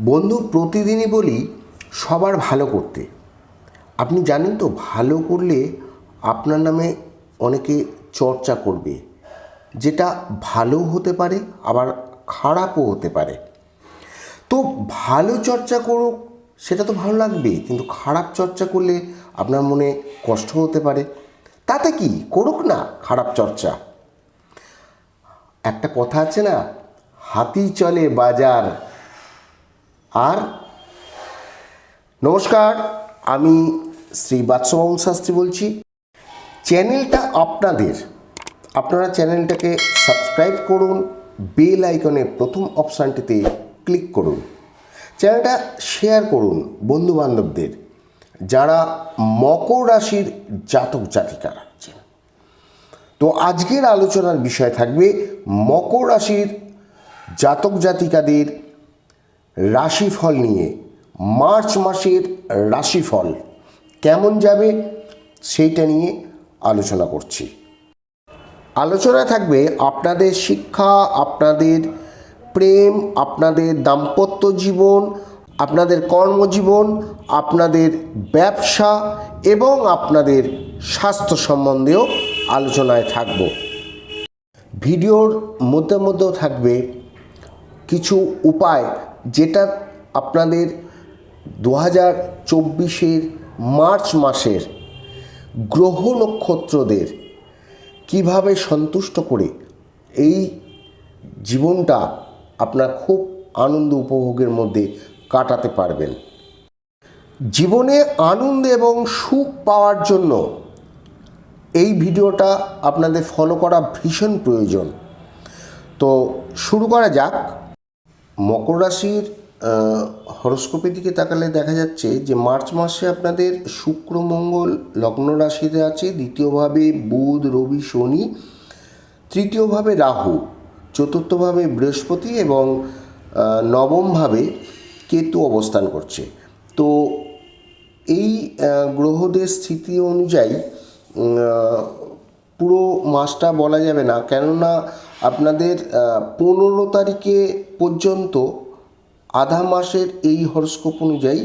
বন্ধু প্রতিদিনই বলি, সবার ভালো করতে। আপনি জানেন তো, ভালো করলে আপনার নামে অনেকে চর্চা করবে। যেটা ভালো হতে পারে, আবার খারাপও হতে পারে। তো ভালো চর্চা করুক, সেটা তো ভালো লাগবে কিন্তু খারাপ চর্চা করলে আপনার মনে কষ্ট হতে পারে। তাতে কি? করুক না খারাপ চর্চা। একটা কথা আছে না, হাতি চলে বাজার। আর নমস্কার, আমি শ্রী বাৎসবাবু শাস্ত্রী বলছি। চ্যানেলটা আপনাদের, আপনারা চ্যানেলটাকে সাবস্ক্রাইব করুন, বেল আইকনের প্রথম অপশানটিতে ক্লিক করুন। চ্যানেলটা শেয়ার করুন বন্ধু বান্ধবদের যারা মকর রাশির জাতক জাতিকারা আছেন। তো আজকের আলোচনার বিষয় থাকবে মকর রাশির জাতক জাতিকাদের রাশিফল নিয়ে, মার্চ মাসের রাশিফল কেমন যাবে সেইটা নিয়ে আলোচনা করছি। আলোচনা থাকবে আপনাদের শিক্ষা, আপনাদের প্রেম, আপনাদের দাম্পত্য জীবন, আপনাদের কর্মজীবন, আপনাদের ব্যবসা এবং আপনাদের স্বাস্থ্য সম্বন্ধেও আলোচনায় থাকব। ভিডিওর মধ্যে মধ্যেও থাকবে কিছু উপায় যেটা আপনাদের দু হাজার চব্বিশের মার্চ মাসের গ্রহ নক্ষত্রদের কীভাবে সন্তুষ্ট করে এই জীবনটা আপনার খুব আনন্দ উপভোগের মধ্যে কাটাতে পারবেন। জীবনে আনন্দ এবং সুখ পাওয়ার জন্য এই ভিডিওটা আপনাদের ফলো করা ভীষণ প্রয়োজন। তো শুরু করা যাক। মকর রাশির হরস্কোপের দিকে তাকালে দেখা যাচ্ছে যে মার্চ মাসে আপনাদের শুক্র, মঙ্গল, লগ্ন রাশিতে আছে। দ্বিতীয়ভাবে বুধ, রবি, শনি। তৃতীয়ভাবে রাহু। চতুর্থভাবে বৃহস্পতি এবং নবমভাবে কেতু অবস্থান করছে। তো এই গ্রহদের স্থিতি অনুযায়ী পুরো মাসটা বলা যাবে না। কেননা আপনাদের পনেরো তারিখে পর্যন্ত আধা মাসের এই হরস্কোপ অনুযায়ী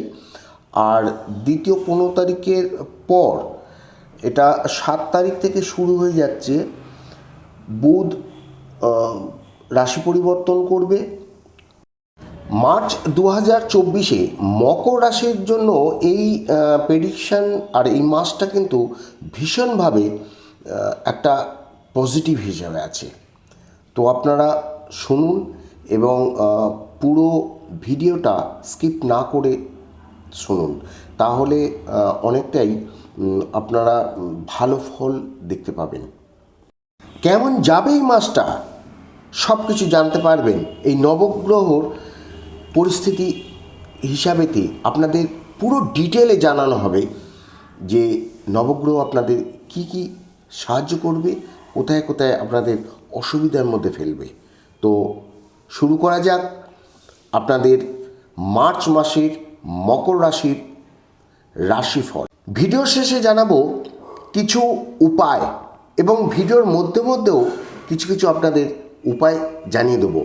আর দ্বিতীয় পনেরো তারিখের পর এটা সাত তারিখ থেকে শুরু হয়ে যাচ্ছে। বুধ রাশি পরিবর্তন করবে। মার্চ দু হাজার চব্বিশে মকর রাশির জন্য এই প্রেডিকশান আর এই মাসটা কিন্তু ভীষণভাবে একটা পজিটিভ হিসাবে আছে। তো আপনারা শুনুন এবং পুরো ভিডিওটা স্কিপ না করে শুনুন। তাহলে অনেকটাই আপনারা ভালো ফল দেখতে পাবেন। কেমন যাবে এই মাসটা? সব কিছু জানতে পারবেন। এই নবগ্রহর পরিস্থিতি হিসাবেতে আপনাদের পুরো ডিটেলে জানানো হবে যে নবগ্রহ আপনাদের কি কি সাহায্য করবে, কোথায় কোথায় আপনাদের অসুবিধার মধ্যে ফেলবে। তো শুরু করা যাক আপনাদের মার্চ মাসের মকর রাশির রাশিফল। ভিডিও শেষে জানাব কিছু উপায় এবং ভিডিওর মধ্যে মধ্যেও কিছু কিছু আপনাদের উপায় জানিয়ে দেবো।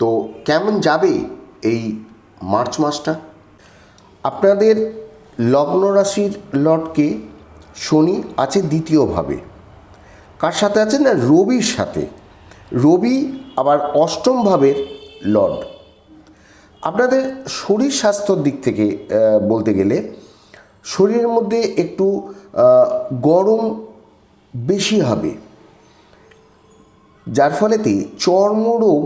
তো কেমন যাবে এই মার্চ মাসটা? আপনাদের লগ্ন রাশির লটকে শনি আছে দ্বিতীয়ভাবে। কার সাথে আছে না? রবির সাথে। রবি আবার অষ্টম ভাবের লর্ড। আপনাদের শরীর স্বাস্থ্যর দিক থেকে বলতে গেলে, শরীরের মধ্যে একটু গরম বেশি হবে। যার ফলেতে চর্মরোগ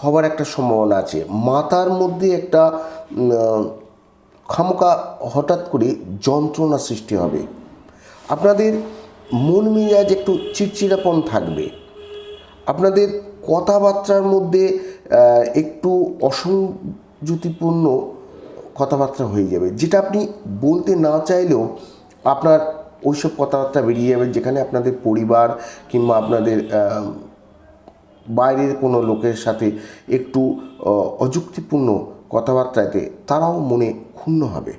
হবার একটা সম্ভাবনা আছে। মাথার মধ্যে একটা খামোকা হঠাৎ করে যন্ত্রণা সৃষ্টি হবে। আপনাদের মন মেজাজ একটু চিড়চিড়াপন থাকবে। আপনাদের কথাবার্তার মধ্যে একটু অসংযুতিপূর্ণ কথাবার্তা হয়ে যাবে। যেটা আপনি বলতে না চাইলেও আপনার ওইসব কথাবার্তা বেরিয়ে যাবে যেখানে আপনাদের পরিবার কিংবা আপনাদের বাইরের কোনো লোকের সাথে একটু অযুক্তিপূর্ণ কথাবার্তাতে তারাও মনে ক্ষুণ্ণ হবে।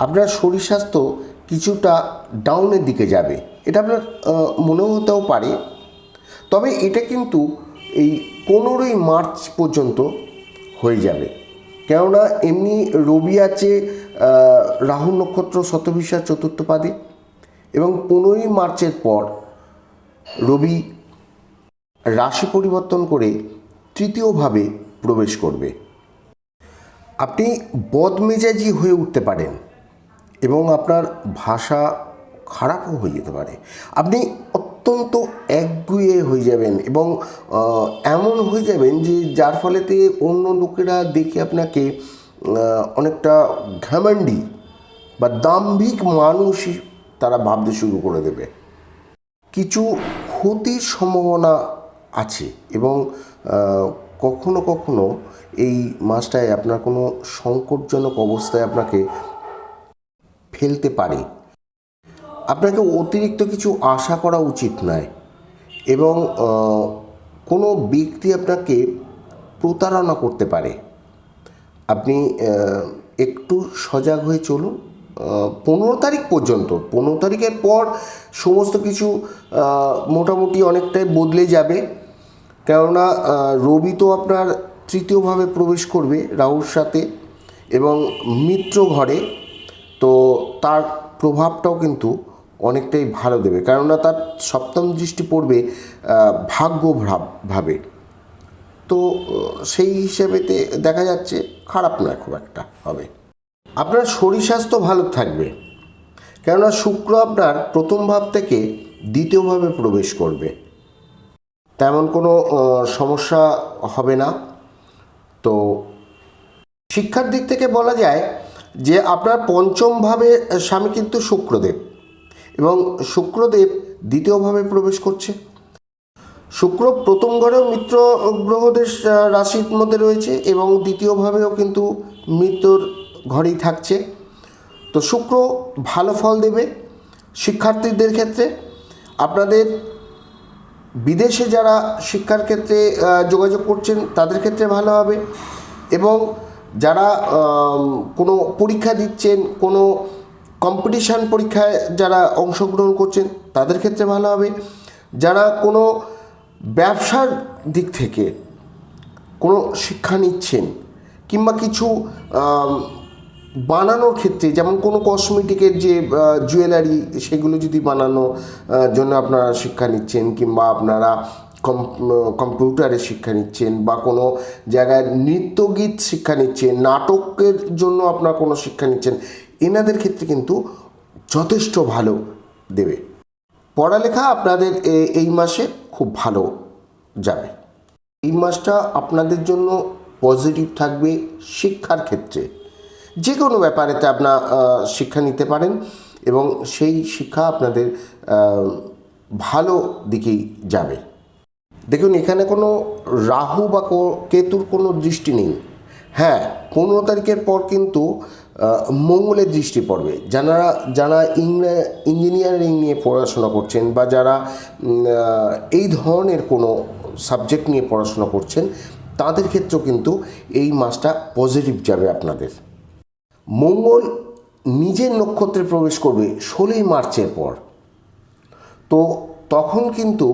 আপনার শরীর স্বাস্থ্য কিছুটা ডাউনের দিকে যাবে। এটা আপনার মনেও হতেও পারে। তবে এটা কিন্তু এই পনেরোই মার্চ পর্যন্ত হয়ে যাবে। কেননা এমনি রবি আছে রাহু নক্ষত্র শতভিসা চতুর্থ পাদে। এবং পনেরোই মার্চের পর রবি রাশি পরিবর্তন করে তৃতীয়ভাবে প্রবেশ করবে। আপনি বদমেজাজি হয়ে উঠতে পারেন এবং আপনার ভাষা খারাপও হয়ে যেতে পারে। আপনি অত্যন্ত একগুয়ে হয়ে যাবেন এবং এমন হয়ে যাবেন যে যার ফলেতে অন্য লোকেরা দেখে আপনাকে অনেকটা ঘ্যামান্ডি বা দাম্ভিক মানুষই তারা ভাবতে শুরু করে দেবে। কিছু ক্ষতির সম্ভাবনা আছে এবং কখনো কখনো এই মাসটায় আপনার কোনো সংকটজনক অবস্থায় আপনাকে ফেলতে পারে। আপনাকে অতিরিক্ত কিছু আশা করা উচিত নয় এবং কোনো ব্যক্তি আপনাকে প্রতারণা করতে পারে। আপনি একটু সজাগ হয়ে চলুন। পনেরো তারিখ পর্যন্ত, পনেরো তারিখের পর সমস্ত কিছু মোটামুটি অনেকটাই বদলে যাবে। কেননা রবি তো আপনার তৃতীয়ভাবে প্রবেশ করবে রাহুর সাথে এবং মিত্র ঘরে, তো তার প্রভাবটাও কিন্তু অনেকটাই ভালো দেবে। কেননা তার সপ্তম দৃষ্টি পড়বে ভাগ্য ভাব তো সেই হিসেবেতে দেখা যাচ্ছে খারাপ নয়, খুব একটা হবে। আপনার শরীর স্বাস্থ্য ভালো থাকবে। কেননা শুক্র আপনার প্রথম ভাব থেকে দ্বিতীয়ভাবে প্রবেশ করবে। তেমন কোনো সমস্যা হবে না। তো, শিক্ষার দিক থেকে বলা যায় যে আপনার পঞ্চমভাবে স্বামী কিন্তু শুক্রদেব। এবং শুক্রদেব দ্বিতীয়ভাবে প্রবেশ করছে। শুক্র প্রথম ঘরেও মিত্র গ্রহদের রাশির মধ্যে রয়েছে এবং দ্বিতীয়ভাবেও কিন্তু মিত্রর ঘরেই থাকছে। তো শুক্র ভালো ফল দেবে শিক্ষার্থীদের ক্ষেত্রে। আপনাদের বিদেশে যারা শিক্ষার ক্ষেত্রে যোগাযোগ করছেন, তাদের ক্ষেত্রে ভালো হবে। এবং যারা কোনো পরীক্ষা দিচ্ছেন, কোনো কম্পিটিশান পরীক্ষায় যারা অংশগ্রহণ করছেন, তাদের ক্ষেত্রে ভালো হবে। যারা কোনো ব্যবসার দিক থেকে কোনো শিক্ষা নিচ্ছেন কিংবা কিছু বানানোর ক্ষেত্রে, যেমন কোনো কসমেটিকের যে জুয়েলারি সেগুলো যদি বানানো জন্য আপনারা শিক্ষা নিচ্ছেন কিংবা আপনারা কম- কম্পিউটারে শিক্ষা নিচ্ছেন বা কোনো জায়গায় নৃত্যগীত শিক্ষা নিচ্ছেন, নাটকের জন্য আপনারা কোনো শিক্ষা নিচ্ছেন এনাদের ক্ষেত্রে কিন্তু যথেষ্ট ভালো দেবে। পড়ালেখা আপনাদের এই মাসে খুব ভালো যাবে। এই মাসটা আপনাদের জন্য পজিটিভ থাকবে শিক্ষার ক্ষেত্রে। যে কোনো ব্যাপারেতে আপনার শিক্ষা নিতে পারেন এবং সেই শিক্ষা আপনাদের ভালো দিকেই যাবে। দেখুন, এখানে কোনো রাহু বা কেতুর কোনো দৃষ্টি নেই। হ্যাঁ পনেরো তারিখের পর কিন্তু মঙ্গলের দৃষ্টি পড়বে। যারা যারা ইঞ্জিনিয়ারিং নিয়ে পড়াশোনা করছেন বা যারা এই ধরনের কোনো সাবজেক্ট নিয়ে পড়াশোনা করছেন, তাদের ক্ষেত্রেও কিন্তু এই মাসটা পজিটিভ যাবে আপনাদের। মঙ্গল নিজের নক্ষত্রে প্রবেশ করবে ষোলোই মার্চের পর। তো তখন কিন্তু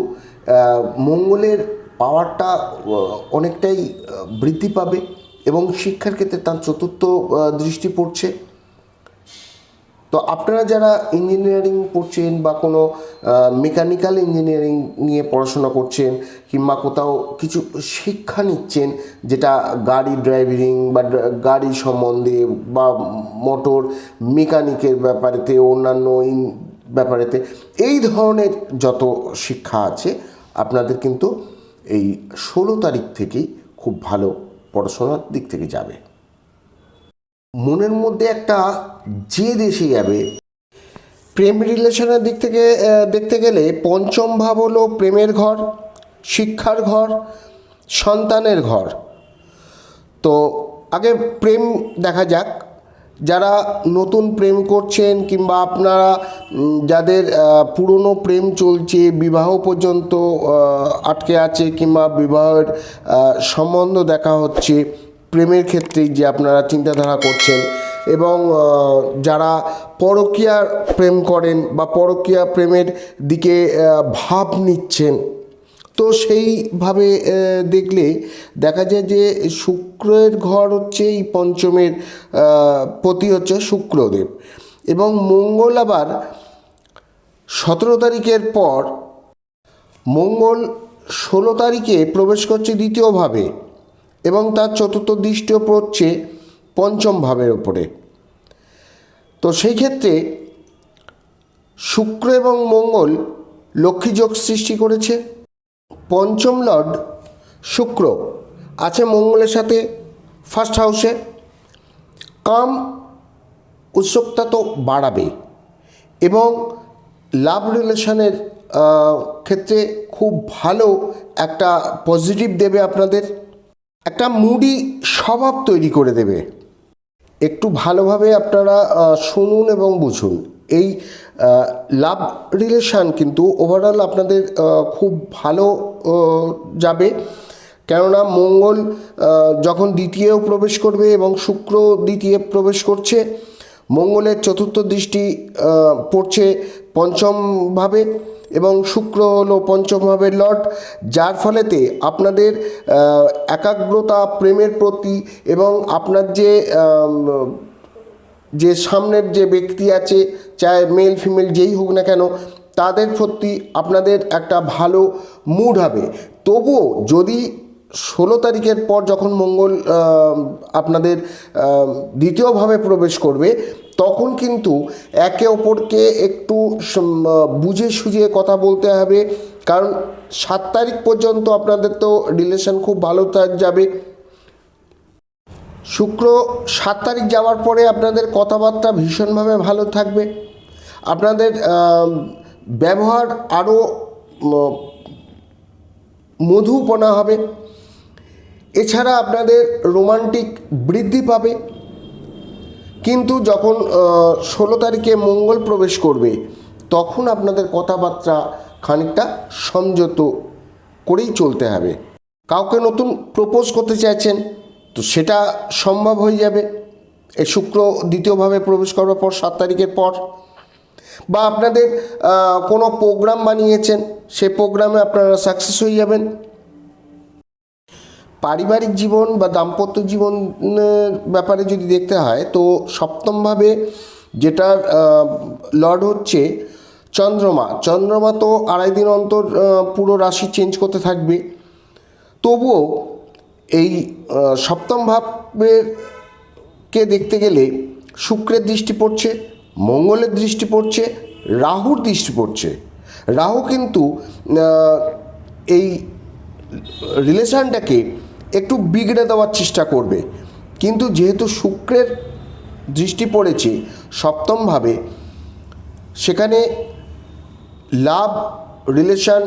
মঙ্গলের পাওয়ারটা অনেকটাই বৃদ্ধি পাবে। এবং শিক্ষার ক্ষেত্রে তার চতুর্থ দৃষ্টি পড়ছে। তো আপনারা যারা ইঞ্জিনিয়ারিং পড়ছেন বা কোনো মেকানিক্যাল ইঞ্জিনিয়ারিং নিয়ে পড়াশোনা করছেন কিংবা কোথাও কিছু শিক্ষা নিচ্ছেন, যেটা গাড়ি ড্রাইভিং বা গাড়ি সম্বন্ধে বা মোটর মেকানিকের ব্যাপারেতে, অন্যান্য ব্যাপারেতে, এই ধরনের যত শিক্ষা আছে, আপনাদের কিন্তু এই ষোলো তারিখ থেকেই খুব ভালো পড়াশোনার দিক থেকে যাবে। মনের মধ্যে একটা যে দেশে যাবে। প্রেম রিলেশনের দিক থেকে দেখতে গেলে পঞ্চম ভাব হলো প্রেমের ঘর, শিক্ষার ঘর, সন্তানের ঘর। তো আগে প্রেম দেখা যাক। যারা নতুন প্রেম করছেন কিংবা আপনারা যাদের পুরনো প্রেম চলছে, বিবাহ পর্যন্ত আটকে আছে কিংবা বিবাহের সম্বন্ধ দেখা হচ্ছে, প্রেমের ক্ষেত্রে যে আপনারা চিন্তাধারা করছেন এবং যারা পরকীয়া প্রেম করেন বা পরকীয়া প্রেমের দিকে ভাব নিচ্ছেন তো সেইভাবে দেখলে দেখা যায় যে শুক্রের ঘর হচ্ছে এই পঞ্চমের পতি হচ্ছে শুক্রদেব। এবং মঙ্গল আবার সতেরো তারিখের পর, মঙ্গল ষোলো তারিখে প্রবেশ করছে দ্বিতীয়ভাবে এবং তার চতুর্থ দৃষ্টিও পড়ছে পঞ্চম ভাবের ওপরে। তো সেই ক্ষেত্রে শুক্র এবং মঙ্গল লক্ষ্মীযোগ সৃষ্টি করেছে। পঞ্চম লর্ড শুক্র আছে মঙ্গলের সাথে ফার্স্ট হাউসে কাম উৎসুকতা তো বাড়াবে এবং লাভ রিলেশনের ক্ষেত্রে খুব ভালো একটা পজিটিভ দেবে আপনাদের। একটা মুডি স্বভাব তৈরি করে দেবে। একটু ভালোভাবে আপনারা শুনুন এবং বুঝুন। এই লাভ রিলেশান কিন্তু ওভারঅল আপনাদের খুব ভালো যাবে। কেননা মঙ্গল যখন দ্বিতীয় প্রবেশ করবে এবং শুক্র দ্বিতীয় প্রবেশ করছে, মঙ্গলের চতুর্থ দৃষ্টি পড়ছে পঞ্চমভাবে এবং শুক্র হলো পঞ্চমভাবে লর্ড, যার ফলেতে আপনাদের একাগ্রতা, প্রেমের প্রতি এবং আপনার যে যে সামনের যে ব্যক্তি আছে চাहे মেল ফিমেল যেই হোক না কেন, তাদের প্রতি আপনাদের একটা ভালো মুড হবে। তবুও যদি ষোলো তারিখের পর যখন মঙ্গল আপনাদের দ্বিতীয়ভাবে প্রবেশ করবে, তখন কিন্তু একে অপরকে একটু বুঝে সুঝে কথা বলতে হবে। কারণ সাত তারিখ পর্যন্ত আপনাদের তো রিলেশন খুব ভালো যাবে। শুক্র সাত তারিখ যাওয়ার পরে আপনাদের কথাবার্তা ভীষণভাবে ভালো থাকবে। আপনাদের ব্যবহার আরও মধুপনা হবে। এছাড়া আপনাদের রোমান্টিক বৃদ্ধি পাবে। কিন্তু যখন ষোলো তারিখে মঙ্গল প্রবেশ করবে, তখন আপনাদের কথাবার্তা খানিকটা সংযত করেই চলতে হবে। কাউকে নতুন প্রপোজ করতে চাইছেন তো সেটা সম্ভব হয়ে যাবে। এই শুক্র দ্বিতীয়ভাবে প্রবেশ করার পর সাত তারিখের পর। বা আপনাদের কোনো প্রোগ্রাম বানিয়েছেন, সে প্রোগ্রামে আপনারা সাকসেস হয়ে যাবেন। পারিবারিক জীবন বা দাম্পত্য জীবনের ব্যাপারে যদি দেখতে হয়, তো সপ্তমভাবে যেটার লর্ড হচ্ছে চন্দ্রমা। চন্দ্রমা তো আড়াই দিন অন্তর পুরো রাশি চেঞ্জ করতে থাকবে। তবুও এই সপ্তম ভাবের কে দেখতে গেলে শুক্রের দৃষ্টি পড়ছে, মঙ্গলের দৃষ্টি পড়ছে, রাহুর দৃষ্টি পড়ছে। রাহু কিন্তু এই রিলেশনটাকে একটু বিগড়ে দেওয়ার চেষ্টা করবে। কিন্তু যেহেতু শুক্রের দৃষ্টি পড়েছে সপ্তমভাবে সেখানে লাভ রিলেশান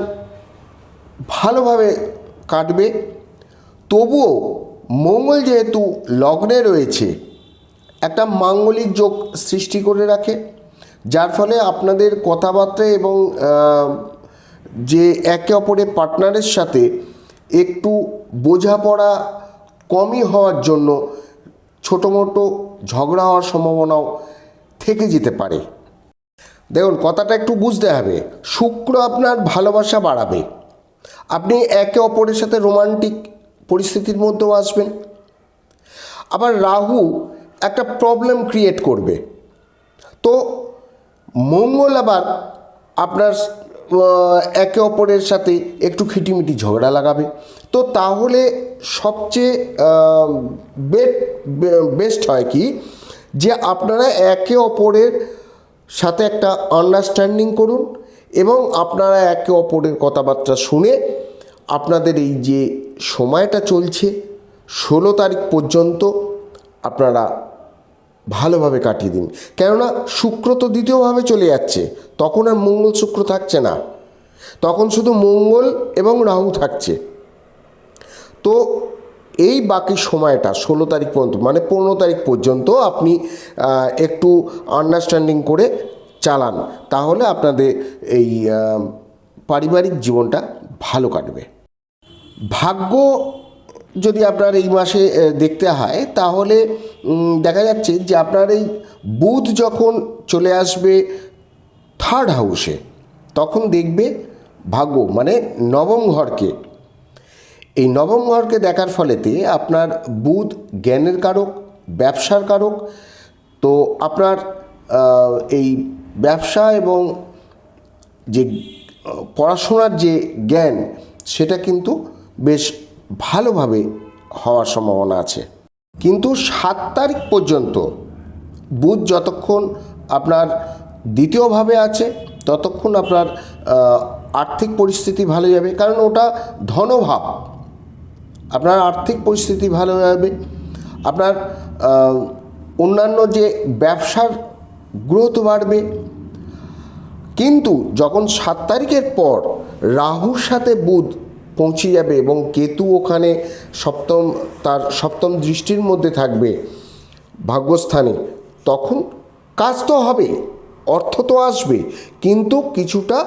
ভালোভাবে কাটবে। তবুও মঙ্গল যেহেতু লগ্নে রয়েছে, একটা মাঙ্গলিক যোগ সৃষ্টি করে রাখে, যার ফলে আপনাদের কথাবার্তা এবং যে একে অপরের পার্টনারের সাথে একটু বোঝাপড়া কমই হওয়ার জন্য ছোটো মোটো ঝগড়া হওয়ার সম্ভাবনাও থেকে যেতে পারে। দেখুন, কথাটা একটু বুঝতে হবে। শুক্র আপনার ভালোবাসা বাড়াবে। আপনি একে অপরের সাথে রোমান্টিক পরিস্থিতির মধ্যেও আসবেন। আবার রাহু একটা প্রবলেম ক্রিয়েট করবে। তো মঙ্গল আবার আপনার একে অপরের সাথে একটু খিটিমিটি ঝগড়া লাগাবে। তো তাহলে সবচেয়ে বেট বেস্ট হয় কি? যে আপনারা একে অপরের সাথে একটা আন্ডারস্ট্যান্ডিং করুন এবং আপনারা একে অপরের কথাবার্তা শুনে আপনাদের এই যে সময়টা চলছে, ষোলো তারিখ পর্যন্ত আপনারা ভালোভাবে কাটিয়ে দিন। কেননা শুক্র তো দ্বিতীয়ভাবে চলে যাচ্ছে, তখন আর মঙ্গল শুক্র থাকছে না। তখন শুধু মঙ্গল এবং রাহু থাকছে। তো এই বাকি সময়টা, ষোলো তারিখ পর্যন্ত মানে পনেরো তারিখ পর্যন্ত আপনি একটু আন্ডারস্ট্যান্ডিং করে চালান। তাহলে আপনাদের এই পারিবারিক জীবনটা ভালো কাটবে। ভাগ্য যদি আপনার এই মাসে দেখতে হয়, তাহলে দেখা যাচ্ছে যে আপনার এই বুধ যখন চলে আসবে থার্ড হাউসে তখন দেখবে ভাগ্য মানে নবম ঘরকে। এই নবম ঘরকে দেখার ফলেতে আপনার বুধ জ্ঞানের কারক, ব্যবসার কারক, তো আপনার এই ব্যবসা এবং যে পড়াশোনার যে জ্ঞান, সেটা কিন্তু বেশ ভালোভাবে হওয়ার সম্ভাবনা আছে। কিন্তু সাত তারিখ পর্যন্ত বুধ যতক্ষণ আপনার দ্বিতীয়ভাবে আছে, ততক্ষণ আপনার আর্থিক পরিস্থিতি ভালো যাবে। কারণ ওটা ধনভাব। আপনার আর্থিক পরিস্থিতি ভালো যাবে। আপনার অন্যান্য যে ব্যবসার গ্রোথ বাড়বে। কিন্তু যখন সাত তারিখের পর রাহুর সাথে বুধ পৌঁছে যাবে এবং কেতু ওখানে সপ্তম, তার সপ্তম দৃষ্টির মধ্যে থাকবে ভাগ্যস্থানে। তখন কাজ তো হবে, অর্থ তো আসবে, কিন্তু কিছুটা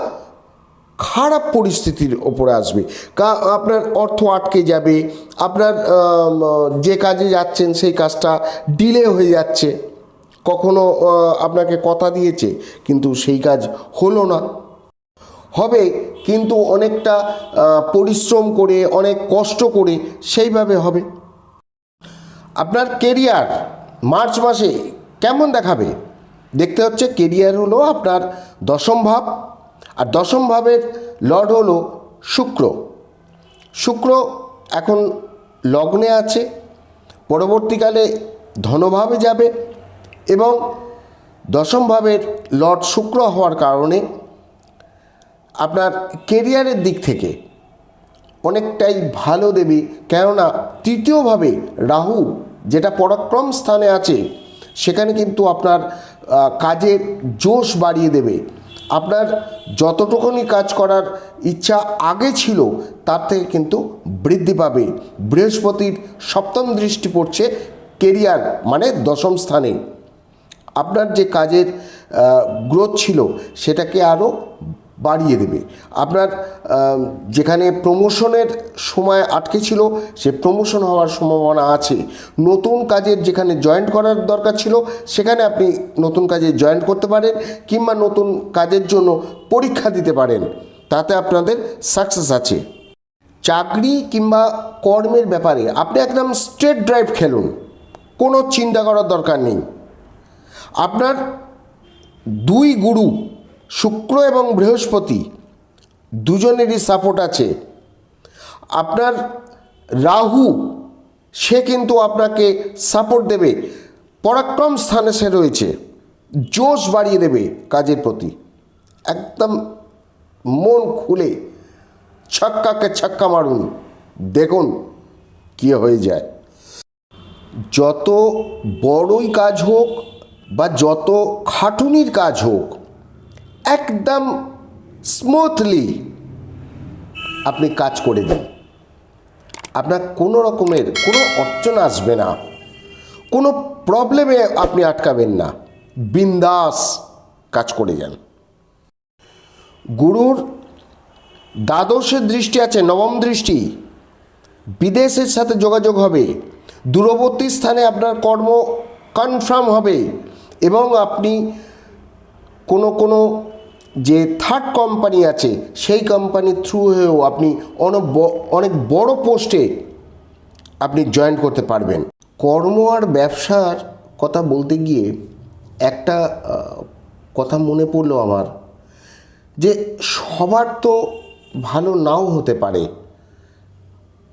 খারাপ পরিস্থিতির ওপরে আসবে। কা, আপনার অর্থ আটকে যাবে, আপনার যে কাজে যাচ্ছেন সেই কাজটা ডিলে হয়ে যাচ্ছে। কখনো আপনাকে কথা দিয়েছে, কিন্তু সেই কাজ হলো না। হবে, কিন্তু অনেকটা পরিশ্রম করে, অনেক কষ্ট করে সেইভাবে হবে। আপনার কেরিয়ার মার্চ মাসে কেমন দেখাবে? দেখতে হচ্ছে কেরিয়ার হলো আপনার দশম ভাব, আর দশম ভাবের লর্ড হলো শুক্র। শুক্র এখন লগ্নে আছে, পরবর্তীকালে ধনভাবে যাবে এবং দশম ভাবের লর্ড শুক্র হওয়ার কারণে আপনার কেরিয়ারের দিক থেকে অনেকটাই ভালো দেবে। কেননা তৃতীয়ভাবে রাহু যেটা পরাক্রম স্থানে আছে, সেখানে কিন্তু আপনার কাজের জোশ বাড়িয়ে দেবে। আপনার যতটুকুনি কাজ করার ইচ্ছা আগে ছিল, তার থেকে কিন্তু বৃদ্ধি পাবে। বৃহস্পতির সপ্তম দৃষ্টি পড়ছে কেরিয়ার মানে দশম স্থানে। আপনার যে কাজের গ্রোথ ছিল, সেটাকে আরও বাড়িয়ে দেবে। আপনার যেখানে প্রমোশনের সময় আটকে ছিল, সে প্রমোশন হওয়ার সম্ভাবনা আছে। নতুন কাজের যেখানে জয়েন্ট করার দরকার ছিল, সেখানে আপনি নতুন কাজে জয়েন্ট করতে পারেন কিংবা নতুন কাজের জন্য পরীক্ষা দিতে পারেন। তাতে আপনাদের সাকসেস আছে। চাকরি কিংবা কর্মের ব্যাপারে আপনি একদম স্ট্রেট ড্রাইভ খেলুন। কোনো চিন্তা করার দরকার নেই। আপনার দুই গুরু শুক্র এবং বৃহস্পতি দুজনেরই সাপোর্ট আছে। আপনার রাহু, সে কিন্তু আপনাকে সাপোর্ট দেবে। পরাক্রম স্থানে সে রয়েছে। জোশ বাড়িয়ে দেবে কাজের প্রতি। একদম মন খুলে ছক্কাকে ছক্কা মারুন। দেখুন কী হয়ে যায়। যত বড়ই কাজ হোক বা যত খাটুনির কাজ হোক একদম স্মুথলি আপনি কাজ করে দিন। আপনার কোনো রকমের কোনো অর্চনা আসবে না। কোনো প্রবলেমে আপনি আটকাবেন না। বিন্দাস কাজ করে যান। গুরুর দ্বাদশের দৃষ্টি আছে, নবম দৃষ্টি। বিদেশের সাথে যোগাযোগ হবে। দূরবর্তী স্থানে আপনার কর্ম কনফার্ম হবে এবং আপনি কোনো কোনো যে থার্ড কোম্পানি আছে, সেই কোম্পানির থ্রু হয়েও আপনি অনেক অনেক বড় পোস্টে আপনি জয়েন করতে পারবেন। কর্ম আর ব্যবসার কথা বলতে গিয়ে একটা কথা মনে পড়ল আমার, যে সবার তো ভালো নাও হতে পারে,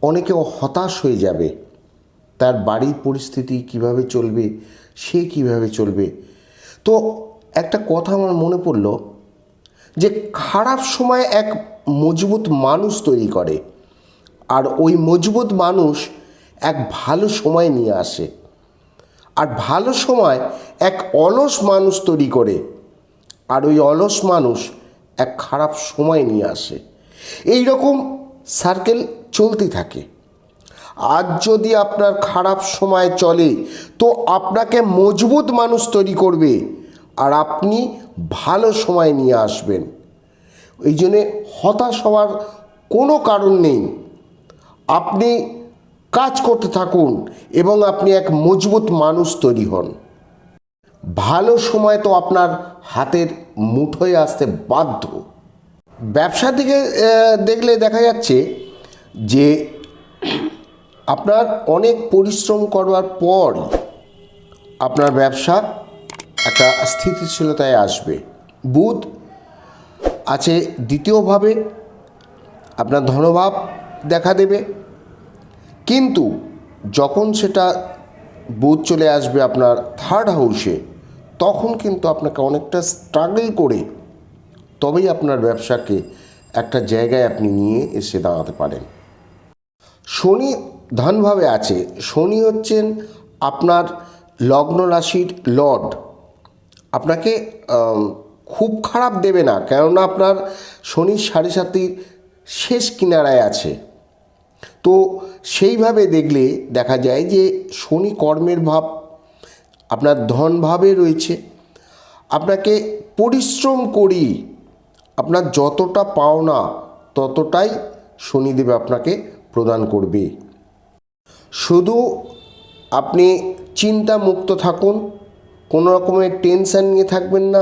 অনেকে হতাশ হয়ে যাবে, তার বাড়ির পরিস্থিতি কীভাবে চলবে, সে কীভাবে চলবে। তো একটা কথা আমার মনে পড়ল যে খারাপ সময় এক মজবুত মানুষ তৈরি করে, আর ওই মজবুত মানুষ এক ভালো সময় নিয়ে আসে। আর ভালো সময় এক অলস মানুষ তৈরি করে, আর ওই অলস মানুষ এক খারাপ সময় নিয়ে আসে। এই রকম সার্কেল চলতে থাকে। আজ যদি আপনার খারাপ সময় চলে, তো আপনাকে মজবুত মানুষ তৈরি করবে আর আপনি ভালো সময় নিয়ে আসবেন। এই জন্যে হতাশ হওয়ার কোনো কারণ নেই। আপনি কাজ করতে থাকুন এবং আপনি এক মজবুত মানুষ তৈরি হন। ভালো সময় তো আপনার হাতের মুঠোয় আসতে বাধ্য। ব্যবসা দিকে দেখলে দেখা যাচ্ছে যে আপনার অনেক পরিশ্রম করবার পর আপনার ব্যবসা একটা স্থিতিশীলতায় আসবে। বুধ আছে দ্বিতীয়ভাবে, আপনার ধনভাব দেখা দেবে। কিন্তু যখন সেটা বুধ চলে আসবে আপনার থার্ড হাউসে তখন কিন্তু আপনাকে অনেকটা স্ট্রাগল করে তবেই আপনার ব্যবসাকে একটা জায়গায় আপনি নিয়ে এসে দাঁড়াতে পারেন। শনি ধনভাবে আছে। শনি হচ্ছেন আপনার লগ্ন রাশির লর্ড আপনাকে খুব খারাপ দেবে না, কেননা আপনার শনির সাড়ে সাতির শেষ কিনারায় আছে। তো সেইভাবে দেখলে দেখা যায় যে শনি কর্মের ভাব, আপনার ধন ভাবে রয়েছে। আপনাকে পরিশ্রম করি, আপনার যতটা পাওনা ততটাই শনিদেব আপনাকে প্রদান করবে। শুধু আপনি চিন্তা মুক্ত থাকুন কোনো রকমের টেনশান নিয়ে থাকবেন না,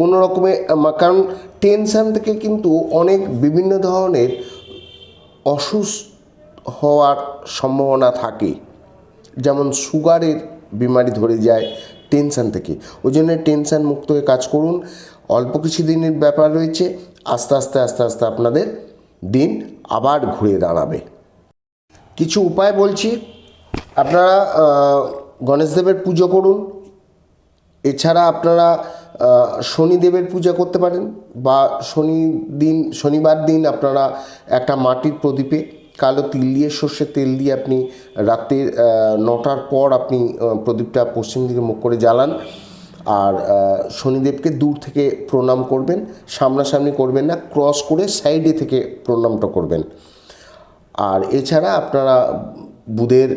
কোনো রকমের কারণ টেনশান থেকে কিন্তু অনেক বিভিন্ন ধরনের অসুস্থ হওয়ার সম্ভাবনা থাকে। যেমন সুগারের বিমারি ধরে যায় টেনশান থেকে। ওই জন্য টেনশান মুক্ত হয়ে কাজ করুন। অল্প কিছু দিনের ব্যাপার রয়েছে, আস্তে আস্তে আস্তে আস্তে আপনাদের দিন আবার ঘুরে দাঁড়াবে। কিছু উপায় বলছি, আপনারা গণেশদেবের পুজো করুন। এছাড়া আপনারা শনিদেবের পূজা করতে পারেন বা শনি দিন শনিবার দিন আপনারা একটা মাটির প্রদীপে কালো তিল দিয়ে সর্ষের তেল দিয়ে আপনি রাতের আহ, নটার পর আপনি প্রদীপটা পশ্চিম দিকে মুখ করে জ্বালান। আর শনিদেবকে দূর থেকে প্রণাম করবেন সামনাসামনি করবেন না ক্রস করে সাইডে থেকে প্রণামটা করবেন। আর এছাড়া আপনারা বুধের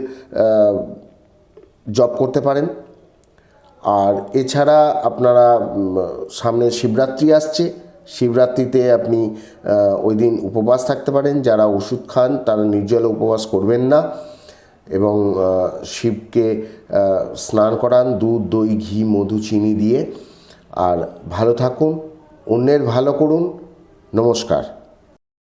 জব করতে পারেন। আর এছাড়া আপনারা সামনে শিবরাত্রি আসছে। শিবরাত্রিতে আপনি ওই দিন উপবাস থাকতে পারেন। যারা ওষুধ খান, তারা নির্জলে উপবাস করবেন না। এবং শিবকে স্নান করান, দুধ, দই, ঘি, মধু, চিনি দিয়ে। আর ভালো থাকুন, অন্যের ভালো করুন। নমস্কার।